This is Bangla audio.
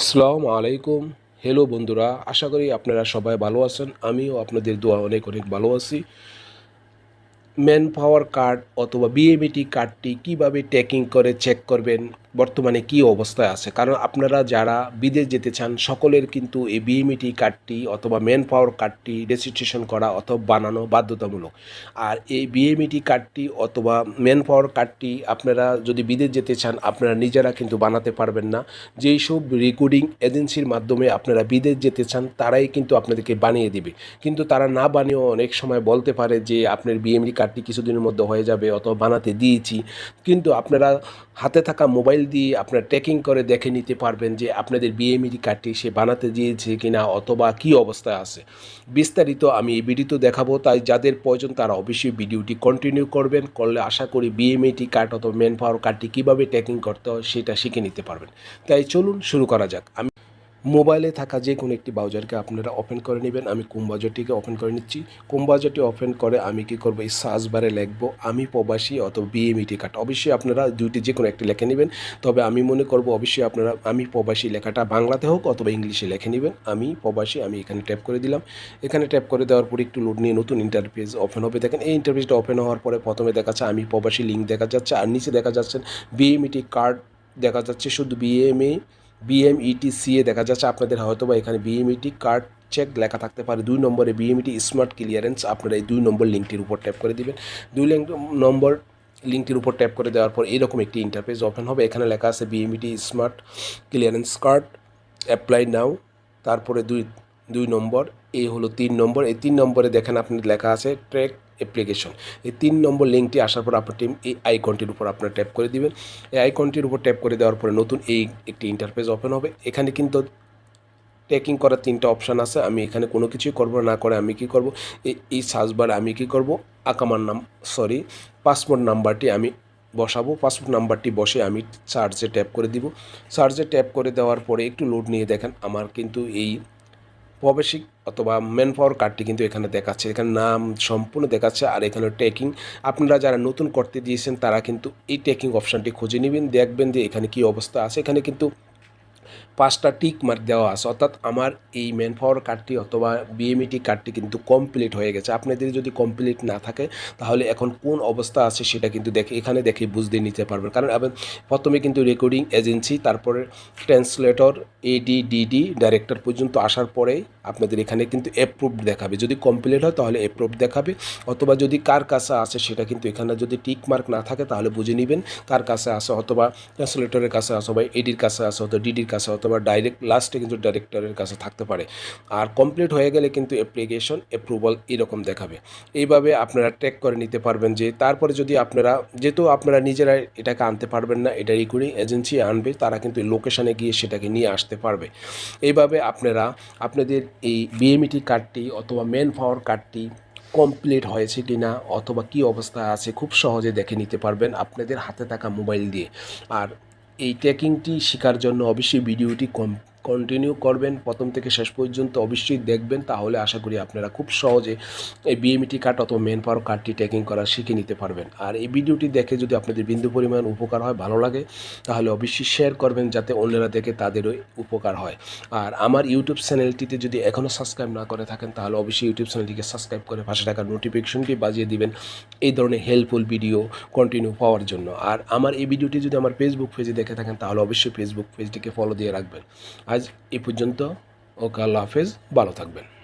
আসসালামু আলাইকুম। হ্যালো বন্ধুরা, আশা করি আপনারা সবাই ভালো আছেন। আমিও আপনাদের দোয়া অনেক অনেক ভালো আছি। ম্যান পাওয়ার কার্ড অথবা বিএমইটি কার্ডটি কীভাবে ট্যাকিং করে চেক করবেন বর্তমানে কি অবস্থায় আছে? কারণ আপনারা যারা বিদেশ যেতে চান, সকলের কিন্তু এই বিএমইটি কার্ডটি অথবা ম্যান পাওয়ার কার্ডটি রেজিস্ট্রেশন করা অথবা বানানো বাধ্যতামূলক। আর এই বিএমইটি কার্ডটি অথবা ম্যান পাওয়ার কার্ডটি আপনারা যদি বিদেশ যেতে চান, আপনারা নিজেরা কিন্তু বানাতে পারবেন না। যেই সব রেকর্ডিং এজেন্সির মাধ্যমে আপনারা বিদেশ যেতে চান, তারাই কিন্তু আপনাদেরকে বানিয়ে দিবে। কিন্তু তারা না বানিয়েও অনেক সময় বলতে পারে যে, আপনার বিএমডি কার্ডটি কিছুদিনের মধ্যে হয়ে যাবে অথবা বানাতে দিয়েছি। কিন্তু আপনারা হাতে থাকা মোবাইল দিয়ে আপনারা ট্রেকিং করে দেখে নিতে পারবেন যে আপনাদের বিএমইডি কার্ডটি সে বানাতে দিয়েছে কিনা অথবা কি অবস্থায় আছে। বিস্তারিত আমি এই ভিডিওতে দেখাবো, তাই যাদের প্রয়োজন তারা অবশ্যই ভিডিওটি কন্টিনিউ করবেন, করলে আশা করি বিএমএটি কার্ড অথবা ম্যান পাওয়ার কার্ডটি কীভাবে ট্রেকিং করতে হয় সেটা শিখে নিতে পারবেন। তাই চলুন শুরু করা যাক। আমি মোবাইলে থাকা যে কোনো একটি ব্রাউজারকে আপনারা ওপেন করে নেবেন। আমি কোম বাজারটিকে ওপেন করে নিচ্ছি? কোম বাজারটি ওপেন করে আমি কি করব? এই সার্চ বারে লিখব, আমি প্রবাসী অথবা বিএমইটি কার্ড অবশ্যই আপনারা দুইটি যে কোনো একটি লিখে নেবেন। তবে আমি মনে করব, অবশ্যই আপনারা আমি প্রবাসী লেখাটা বাংলাতে হোক অথবা ইংলিশে লিখে নেবেন। আমি প্রবাসী আমি এখানে ট্যাপ করে দিলাম। এখানে ট্যাপ করে দেওয়ার পরে একটু লোড নিয়ে নতুন ইন্টারফেস ওপেন হবে। দেখেন, এই ইন্টারফেসটা ওপেন হওয়ার পরে প্রথমে দেখা যাচ্ছে আমি প্রবাসী লিঙ্ক দেখা যাচ্ছে, আর নিচে দেখা যাচ্ছে বিএমইটি কার্ড দেখা যাচ্ছে। শুধু বিএমএ বিএমইটিসিএ দেখা যাচ্ছে আপনাদের হয়তো বা এখানে বিএমইটি কার্ড চেক লেখা থাকতে পারে। দুই নম্বরে বিএমইটি স্মার্ট ক্লিয়ারেন্স আপনারা এই দুই নম্বর লিঙ্কটির উপর ট্যাপ করে দিবেন। দুই নম্বর লিঙ্কটির উপর ট্যাপ করে দেওয়ার পর এরকম একটি ইন্টারফেস ওপেন হবে। এখানে লেখা আছে BMET smart clearance card apply now তারপরে দুই দুই নম্বর এই হলো তিন নম্বর। এই তিন নম্বরে দেখেন আপনি লেখা আছে ট্র্যাক অ্যাপ্লিকেশন এই তিন নম্বর লিঙ্কটি আসার পর আপনার টিম এই আইকনটির উপর আপনার ট্যাপ করে দিবেন। এই আইকনটির উপর ট্যাপ করে দেওয়ার পরে নতুন এই একটি ইন্টারফেস ওপেন হবে। এখানে কিন্তু ট্রেকিং করার তিনটা অপশান আছে। আমি এখানে কোনো কিছুই করব না করে আমি কি করব? এই এই সার্চবার আমি কি করব? আকামার নাম সরি পাসপোর্ট নাম্বারটি আমি বসাবো। পাসপোর্ট নাম্বারটি বসে আমি সার্চে ট্যাপ করে দিব। সার্চে ট্যাপ করে দেওয়ার পরে একটু লোড নিয়ে দেখেন। আমার কিন্তু এই প্রবেশিক অথবা মেন পাওয়ার কার্ডটি কিন্তু এখানে দেখাচ্ছে। এখানে নাম সম্পূর্ণ দেখাচ্ছে আর এখানে ট্রেকিং আপনারা যারা নতুন করতে দিয়েছেন তারা কিন্তু এই ট্রেকিং অপশানটি খুঁজে নেবেন, দেখবেন যে এখানে কি অবস্থা আছে। এখানে কিন্তু পাঁচটা টিক মার্ক দেওয়া আছে, অর্থাৎ আমার এই ম্যান পাওয়ার কার্ডটি অথবা বিএমইটি কার্ডটি কিন্তু কমপ্লিট হয়ে গেছে। আপনাদের যদি কমপ্লিট না থাকে, তাহলে এখন কোন অবস্থা আছে সেটা কিন্তু দেখে, এখানে দেখে বুঝতে নিতে পারবেন। কারণ প্রথমে কিন্তু রেকর্ডিং এজেন্সি তারপরে ট্রান্সলেটর এডি ডিডি ডাইরেক্টর পর্যন্ত আসার পরেই আপনাদের এখানে কিন্তু অ্যাপ্রুভড দেখাবে। যদি কমপ্লিট হয়, তাহলে অ্যাপ্রুভড দেখাবে। অথবা যদি কার কাছে আছে, সেটা কিন্তু এখানে যদি টিক মার্ক না থাকে, তাহলে বুঝে নেবেন কার কাছে আছে অথবা ট্রান্সলেটরের কাছে আছে বা এডির কাছে আছে, অথবা ডিডির কাছে অথবা ডাইরেক্ট লাস্টে কিন্তু ডাইরেক্টরের কাছে থাকতে পারে। আর কমপ্লিট হয়ে গেলে কিন্তু অ্যাপ্লিকেশন অ্যাপ্রুভাল এরকম দেখাবে। এইভাবে আপনারা ট্র্যাক করে নিতে পারবেন যে, তারপরে যদি আপনারা, যেহেতু আপনারা নিজেরা এটাকে আনতে পারবেন না, এটা রিকুরিং এজেন্সি আনবে, তারা কিন্তু লোকেশানে গিয়ে সেটাকে নিয়ে আসতে পারবে। এইভাবে আপনারা, আপনাদের এই বিএমইটি কার্ডটি অথবা মেন পাওয়ার কার্ডটি কমপ্লিট হয়েছে কি না অথবা কি অবস্থা আছে, খুব সহজে দেখে নিতে পারবেন আপনাদের হাতে থাকা মোবাইল দিয়ে। আর এই ট্রেকিংটি শেখার জন্য অবশ্যই ভিডিওটি কম কন্টিনিউ করবেন, প্রথম থেকে শেষ পর্যন্ত অবশ্যই দেখবেন, তাহলে আশা করি আপনারা খুব সহজে এই বিএমইটি কার্ড অথবা মেন পাওয়ার কার্ডটি ট্রেকিং করা শিখে নিতে পারবেন। আর এই ভিডিওটি দেখে যদি আপনাদের বিন্দু পরিমাণ উপকার হয়, ভালো লাগে, তাহলে অবশ্যই শেয়ার করবেন যাতে অন্যরা দেখে তাদেরও উপকার হয়। আর আমার ইউটিউব চ্যানেলটিতে যদি এখনও সাবস্ক্রাইব না করে থাকেন, তাহলে অবশ্যই ইউটিউব চ্যানেলটিকে সাবস্ক্রাইব করে পাশে থাকার নোটিফিকেশনটি বাজিয়ে দিবেন। এই ধরনের হেল্পফুল ভিডিও কন্টিনিউ পাওয়ার জন্য। আর আমার এই ভিডিওটি যদি আমার ফেসবুক পেজে দেখে থাকেন, তাহলে অবশ্যই ফেসবুক পেজটিকে ফলো দিয়ে রাখবেন। আজ এ পর্যন্ত ও আল্লাহ হাফেজ। ভালো থাকবেন।